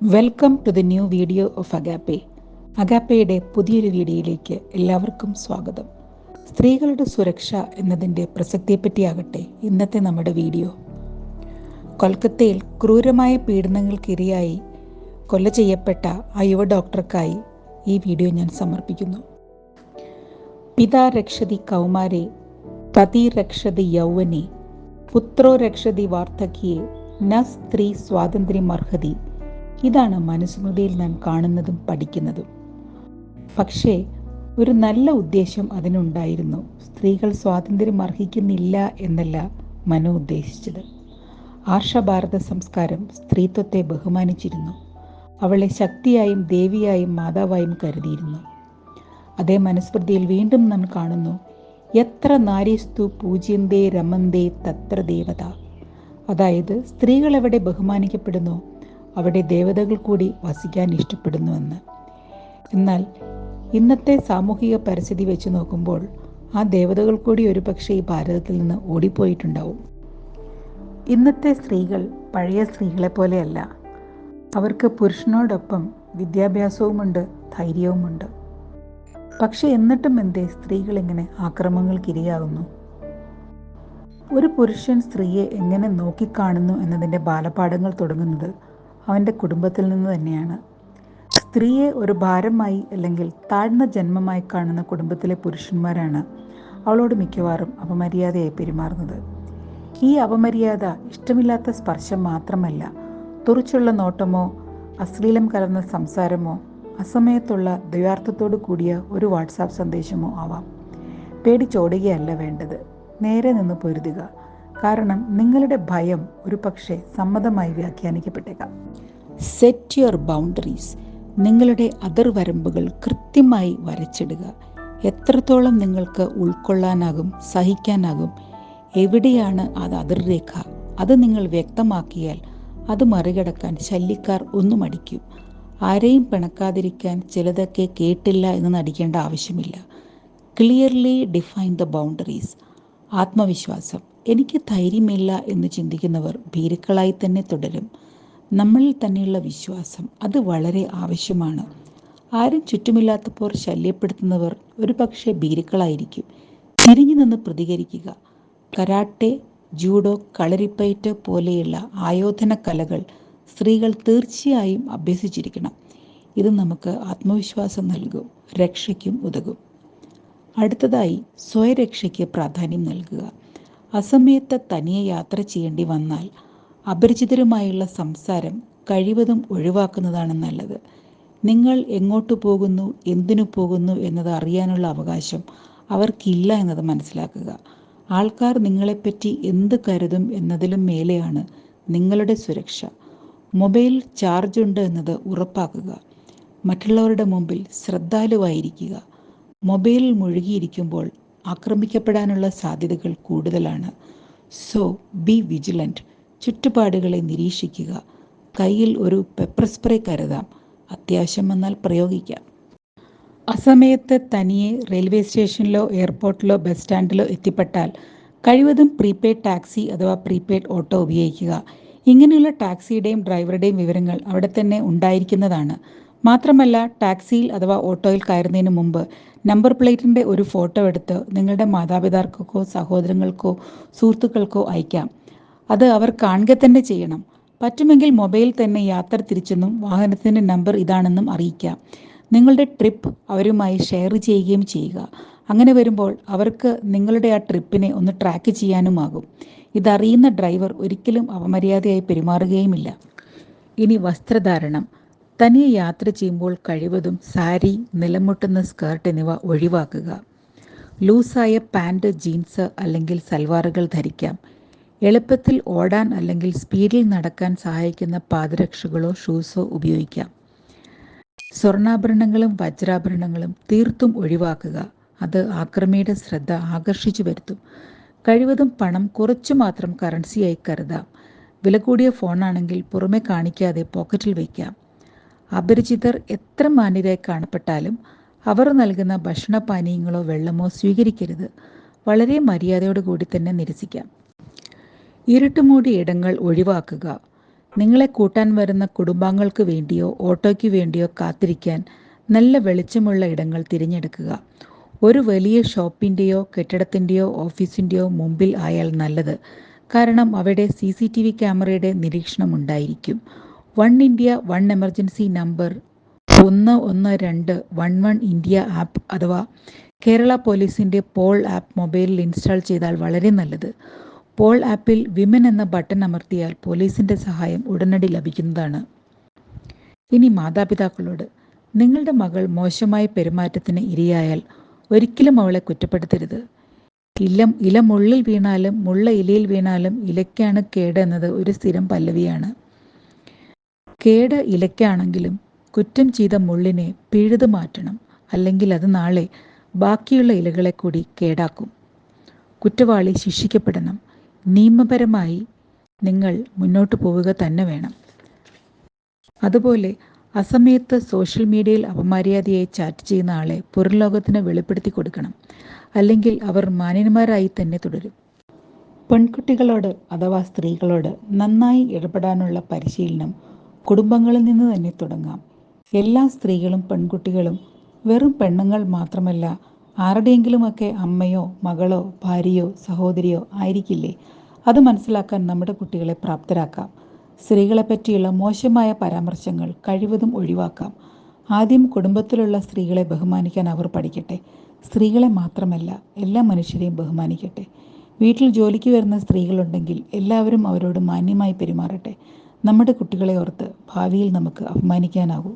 Welcome to the new video of Agape അഗാപ്പയുടെ പുതിയൊരു വീഡിയോയിലേക്ക് എല്ലാവർക്കും സ്വാഗതം. സ്ത്രീകളുടെ സുരക്ഷ എന്നതിന്റെ പ്രസക്തിയെപ്പറ്റിയാകട്ടെ ഇന്നത്തെ നമ്മുടെ വീഡിയോ. കൊൽക്കത്തയിൽ ക്രൂരമായ പീഡനങ്ങൾക്കിരയായി കൊല ചെയ്യപ്പെട്ട ആ യുവ ഡോക്ടർക്കായി ഈ വീഡിയോ ഞാൻ സമർപ്പിക്കുന്നു. പിതാ രക്ഷതി കൗമാരെ തതി രക്ഷതി യൗവനെ പുത്രോ രക്ഷതി വാർദ്ധക്യെ ന സ്ത്രീ സ്വാതന്ത്ര്യം അർഹതി ഇതാണ് മനുസ്മൃതിയിൽ നാം കാണുന്നതും പഠിക്കുന്നതും. പക്ഷേ ഒരു നല്ല ഉദ്ദേശം അതിനുണ്ടായിരുന്നു. സ്ത്രീകൾ സ്വാതന്ത്ര്യം അർഹിക്കുന്നില്ല എന്നല്ല മനു ഉദ്ദേശിച്ചത്. ആർഷഭാരത സംസ്കാരം സ്ത്രീത്വത്തെ ബഹുമാനിച്ചിരുന്നു. അവളെ ശക്തിയായും ദേവിയായും മാതാവായും കരുതിയിരുന്നു. അതേ മനുസ്മൃതിയിൽ വീണ്ടും നാം കാണുന്നു എത്ര നാരീസ്തു പൂജ്യന്തേ രമന്തേ തത്ര ദേവത അതായത് സ്ത്രീകൾ എവിടെ ബഹുമാനിക്കപ്പെടുന്നു? അവിടെ ദേവതകൾ കൂടി വസിക്കാൻ ഇഷ്ടപ്പെടുന്നുവെന്ന്. എന്നാൽ ഇന്നത്തെ സാമൂഹിക പരിസ്ഥിതി വെച്ച് നോക്കുമ്പോൾ ആ ദേവതകൾ കൂടി ഒരു പക്ഷേ ഈ ഭാരതത്തിൽ നിന്ന് ഓടിപ്പോയിട്ടുണ്ടാവും. ഇന്നത്തെ സ്ത്രീകൾ പഴയ സ്ത്രീകളെ പോലെയല്ല. അവർക്ക് പുരുഷനോടൊപ്പം വിദ്യാഭ്യാസവുമുണ്ട് ധൈര്യവുമുണ്ട്. പക്ഷെ എന്നിട്ടും എന്തേ സ്ത്രീകൾ ഇങ്ങനെ ആക്രമങ്ങൾക്ക് ഇരയാകുന്നു? ഒരു പുരുഷൻ സ്ത്രീയെ എങ്ങനെ നോക്കിക്കാണുന്നു എന്നതിന്റെ ബാലപാഠങ്ങൾ തുടങ്ങുന്നത് അവന്റെ കുടുംബത്തിൽ നിന്ന് തന്നെയാണ്. സ്ത്രീയെ ഒരു ഭാരമായി അല്ലെങ്കിൽ താഴ്ന്ന ജന്മമായി കാണുന്ന കുടുംബത്തിലെ പുരുഷന്മാരാണ് അവളോട് മിക്കവാറും അപമര്യാദയായി പെരുമാറുന്നത്. ഈ അപമര്യാദ ഇഷ്ടമില്ലാത്ത സ്പർശം മാത്രമല്ല തുറച്ചുള്ള നോട്ടമോ അശ്ലീലം കലർന്ന സംസാരമോ അസമയത്തുള്ള ദ്വയാർത്ഥത്തോടു കൂടിയ ഒരു വാട്സാപ്പ് സന്ദേശമോ ആവാം. പേടിച്ചോടുകയല്ല വേണ്ടത്. നേരെ നിന്ന് പൊരുതുക. കാരണം നിങ്ങളുടെ ഭയം ഒരു പക്ഷേ സമ്മതമായി വ്യാഖ്യാനിക്കപ്പെട്ടേക്കാം. സെറ്റ് യുവർ ബൗണ്ടറീസ് നിങ്ങളുടെ അതിർവരമ്പുകൾ കൃത്യമായി വരച്ചിടുക. എത്രത്തോളം നിങ്ങൾക്ക് ഉൾക്കൊള്ളാനാകും സഹിക്കാനാകും എവിടെയാണ് അത് അതിർരേഖ അത് നിങ്ങൾ വ്യക്തമാക്കിയാൽ അത് മറികടക്കാൻ ശല്യക്കാർ ഒന്നും അടിക്കും. ആരെയും പിണക്കാതിരിക്കാൻ ചിലതൊക്കെ കേട്ടില്ല എന്ന് നടിക്കേണ്ട ആവശ്യമില്ല. ക്ലിയർലി ഡിഫൈൻ ദ ബൗണ്ടറീസ് ആത്മവിശ്വാസം. എനിക്ക് ധൈര്യമില്ല എന്ന് ചിന്തിക്കുന്നവർ ഭീരുക്കളായി തന്നെ തുടരും. നമ്മളിൽ തന്നെയുള്ള വിശ്വാസം അത് വളരെ ആവശ്യമാണ്. ആരും ചുറ്റുമില്ലാത്തപ്പോൾ ശല്യപ്പെടുത്തുന്നവർ ഒരു പക്ഷേ ഭീരുക്കളായിരിക്കും. തിരിഞ്ഞു നിന്ന് പ്രതികരിക്കുക. കരാട്ടെ ജൂഡോ കളരിപ്പയറ്റ് പോലെയുള്ള ആയോധന കലകൾ സ്ത്രീകൾ തീർച്ചയായും അഭ്യസിച്ചിരിക്കണം. ഇത് നമുക്ക് ആത്മവിശ്വാസം നൽകും രക്ഷയ്ക്കും ഉതകും. അടുത്തതായി സ്വയരക്ഷയ്ക്ക് പ്രാധാന്യം നൽകുക. അസമയത്ത് തനിയെ യാത്ര ചെയ്യേണ്ടി വന്നാൽ അപരിചിതരുമായുള്ള സംസാരം കഴിവതും ഒഴിവാക്കുന്നതാണ് നല്ലത്. നിങ്ങൾ എങ്ങോട്ട് പോകുന്നു എന്തിനു പോകുന്നു എന്നത് അറിയാനുള്ള അവകാശം അവർക്കില്ല എന്നത് മനസ്സിലാക്കുക. ആൾക്കാർ നിങ്ങളെപ്പറ്റി എന്ത് കരുതും എന്നതിലും മേലെയാണ് നിങ്ങളുടെ സുരക്ഷ. മൊബൈൽ ചാർജ് ഉണ്ട് എന്നത് ഉറപ്പാക്കുക. മറ്റുള്ളവരുടെ മുമ്പിൽ ശ്രദ്ധാലുവായിരിക്കുക. മൊബൈലിൽ മുഴുകിയിരിക്കുമ്പോൾ ആക്രമിക്കപ്പെടാനുള്ള സാധ്യതകൾ കൂടുതലാണ്. സോ ബി വിജിലന്റ് ചുറ്റുപാടുകളെ നിരീക്ഷിക്കുക. കയ്യിൽ ഒരു പെപ്പർ സ്പ്രേ കരുതാം. അത്യാവശ്യം വന്നാൽ പ്രയോഗിക്കാം. അസമയത്ത് തനിയെ റെയിൽവേ സ്റ്റേഷനിലോ എയർപോർട്ടിലോ ബസ് സ്റ്റാൻഡിലോ എത്തിപ്പെട്ടാൽ കഴിവതും പ്രീപെയ്ഡ് ടാക്സി അഥവാ പ്രീപെയ്ഡ് ഓട്ടോ ഉപയോഗിക്കുക. ഇങ്ങനെയുള്ള ടാക്സിയുടെയും ഡ്രൈവറുടെയും വിവരങ്ങൾ അവിടെ തന്നെ ഉണ്ടായിരിക്കുന്നതാണ്. മാത്രമല്ല ടാക്സിയിൽ അഥവാ ഓട്ടോയിൽ കയറുന്നതിന് മുമ്പ് നമ്പർ പ്ലേറ്റിന്റെ ഒരു ഫോട്ടോ എടുത്ത് നിങ്ങളുടെ മാതാപിതാക്കൾക്കോ സഹോദരങ്ങൾക്കോ സുഹൃത്തുക്കൾക്കോ അയക്കാം. അത് അവർ കാണുക തന്നെ ചെയ്യണം. പറ്റുമെങ്കിൽ മൊബൈൽ തന്നെ യാത്ര തിരിച്ചെന്നും വാഹനത്തിന്റെ നമ്പർ ഇതാണെന്നും അറിയിക്കാം. നിങ്ങളുടെ ട്രിപ്പ് അവരുമായി ഷെയർ ചെയ്യുകയും ചെയ്യുക. അങ്ങനെ വരുമ്പോൾ അവർക്ക് നിങ്ങളുടെ ആ ട്രിപ്പിനെ ഒന്ന് ട്രാക്ക് ചെയ്യാനുമാകും. ഇതറിയുന്ന ഡ്രൈവർ ഒരിക്കലും അപമര്യാദയായി പെരുമാറുകയുമില്ല. ഇനി വസ്ത്രധാരണം. തനിയെ യാത്ര ചെയ്യുമ്പോൾ കഴിവതും സാരി നിലമുട്ടുന്ന സ്കേർട്ട് എന്നിവ ഒഴിവാക്കുക. ലൂസായ പാന്റ് ജീൻസ് അല്ലെങ്കിൽ സൽവാറുകൾ ധരിക്കാം. എളുപ്പത്തിൽ ഓടാൻ അല്ലെങ്കിൽ സ്പീഡിൽ നടക്കാൻ സഹായിക്കുന്ന പാദരക്ഷകളോ ഷൂസോ ഉപയോഗിക്കാം. സ്വർണാഭരണങ്ങളും വജ്രാഭരണങ്ങളും തീർത്തും ഒഴിവാക്കുക. അത് ആക്രമിയുടെ ശ്രദ്ധ ആകർഷിച്ചു വരുത്തും. കഴിവതും പണം കുറച്ചു മാത്രം കറൻസിയായി കരുതാം. വില കൂടിയ ഫോണാണെങ്കിൽ പുറമെ കാണിക്കാതെ പോക്കറ്റിൽ വയ്ക്കാം. അപരിചിതർ എത്ര മാന്യരായി കാണപ്പെട്ടാലും അവർ നൽകുന്ന ഭക്ഷണപാനീയങ്ങളോ വെള്ളമോ സ്വീകരിക്കരുത്. വളരെ മര്യാദയോടു കൂടി തന്നെ നിരസിക്കാം. ഇരുട്ടുമൂടി ഇടങ്ങൾ ഒഴിവാക്കുക. നിങ്ങളെ കൂട്ടാൻ വരുന്ന കുടുംബാംഗങ്ങൾക്ക് വേണ്ടിയോ ഓട്ടോയ്ക്ക് വേണ്ടിയോ കാത്തിരിക്കാൻ നല്ല വെളിച്ചമുള്ള ഇടങ്ങൾ തിരഞ്ഞെടുക്കുക. ഒരു വലിയ ഷോപ്പിന്റെയോ കെട്ടിടത്തിന്റെയോ ഓഫീസിന്റെയോ മുമ്പിൽ ആയാൽ നല്ലത്. കാരണം അവിടെ സി സി ടി വി ക്യാമറയുടെ നിരീക്ഷണം ഉണ്ടായിരിക്കും. One India one emergency number ഒന്ന് ഒന്ന് രണ്ട് വൺ വൺ ഇന്ത്യ ആപ്പ് അഥവാ കേരള പോലീസിന്റെ പോൾ ആപ്പ് മൊബൈലിൽ ഇൻസ്റ്റാൾ ചെയ്താൽ വളരെ നല്ലത്. പോൾ ആപ്പിൽ വിമൻ എന്ന ബട്ടൺ അമർത്തിയാൽ പോലീസിന്റെ സഹായം ഉടനടി ലഭിക്കുന്നതാണ്. ഇനി മാതാപിതാക്കളോട് നിങ്ങളുടെ മകൾ മോശമായ പെരുമാറ്റത്തിന് ഇരയായാൽ ഒരിക്കലും അവളെ കുറ്റപ്പെടുത്തരുത്. ഇല ഇല മുള്ളിൽ വീണാലും മുള്ള ഇലയിൽ വീണാലും ഇലയ്ക്കാണ് കേട് എന്നത് ഒരു സ്ഥിരം പല്ലവിയാണ്. കേട് ഇലയ്ക്കാണെങ്കിലും കുറ്റം ചെയ്ത മുള്ളിനെ പിഴുതു മാറ്റണം അല്ലെങ്കിൽ അത് നാളെ ബാക്കിയുള്ള ഇലകളെ കൂടി കേടാക്കും. കുറ്റവാളി ശിക്ഷിക്കപ്പെടണം. നിയമപരമായി നിങ്ങൾ മുന്നോട്ട് പോവുക തന്നെ വേണം. അതുപോലെ അസമയത്ത് സോഷ്യൽ മീഡിയയിൽ അപമര്യാദയായി ചാറ്റ് ചെയ്യുന്ന ആളെ പുറം ലോകത്തിന് വെളിപ്പെടുത്തി കൊടുക്കണം. അല്ലെങ്കിൽ അവർ മാന്യന്മാരായി തന്നെ തുടരും. പെൺകുട്ടികളോട് അഥവാ സ്ത്രീകളോട് നന്നായി ഇടപെടാനുള്ള പരിശീലനം കുടുംബങ്ങളിൽ നിന്ന് തന്നെ തുടങ്ങാം. എല്ലാ സ്ത്രീകളും പെൺകുട്ടികളും വെറും പെണ്ണുങ്ങൾ മാത്രമല്ല ആരുടെയെങ്കിലുമൊക്കെ അമ്മയോ മകളോ ഭാര്യയോ സഹോദരിയോ ആയിരിക്കില്ലേ? അത് മനസ്സിലാക്കാൻ നമ്മുടെ കുട്ടികളെ പ്രാപ്തരാക്കാം. സ്ത്രീകളെ പറ്റിയുള്ള മോശമായ പരാമർശങ്ങൾ കഴിവതും ഒഴിവാക്കാം. ആദ്യം കുടുംബത്തിലുള്ള സ്ത്രീകളെ ബഹുമാനിക്കാൻ അവർ പഠിക്കട്ടെ. സ്ത്രീകളെ മാത്രമല്ല എല്ലാ മനുഷ്യരെയും ബഹുമാനിക്കട്ടെ. വീട്ടിൽ ജോലിക്ക് വരുന്ന സ്ത്രീകളുണ്ടെങ്കിൽ എല്ലാവരും അവരോട് മാന്യമായി പെരുമാറട്ടെ. നമ്മുടെ കുട്ടികളെ ഓർത്ത് ഭാവിയിൽ നമുക്ക് അഭിമാനിക്കാനാകൂ.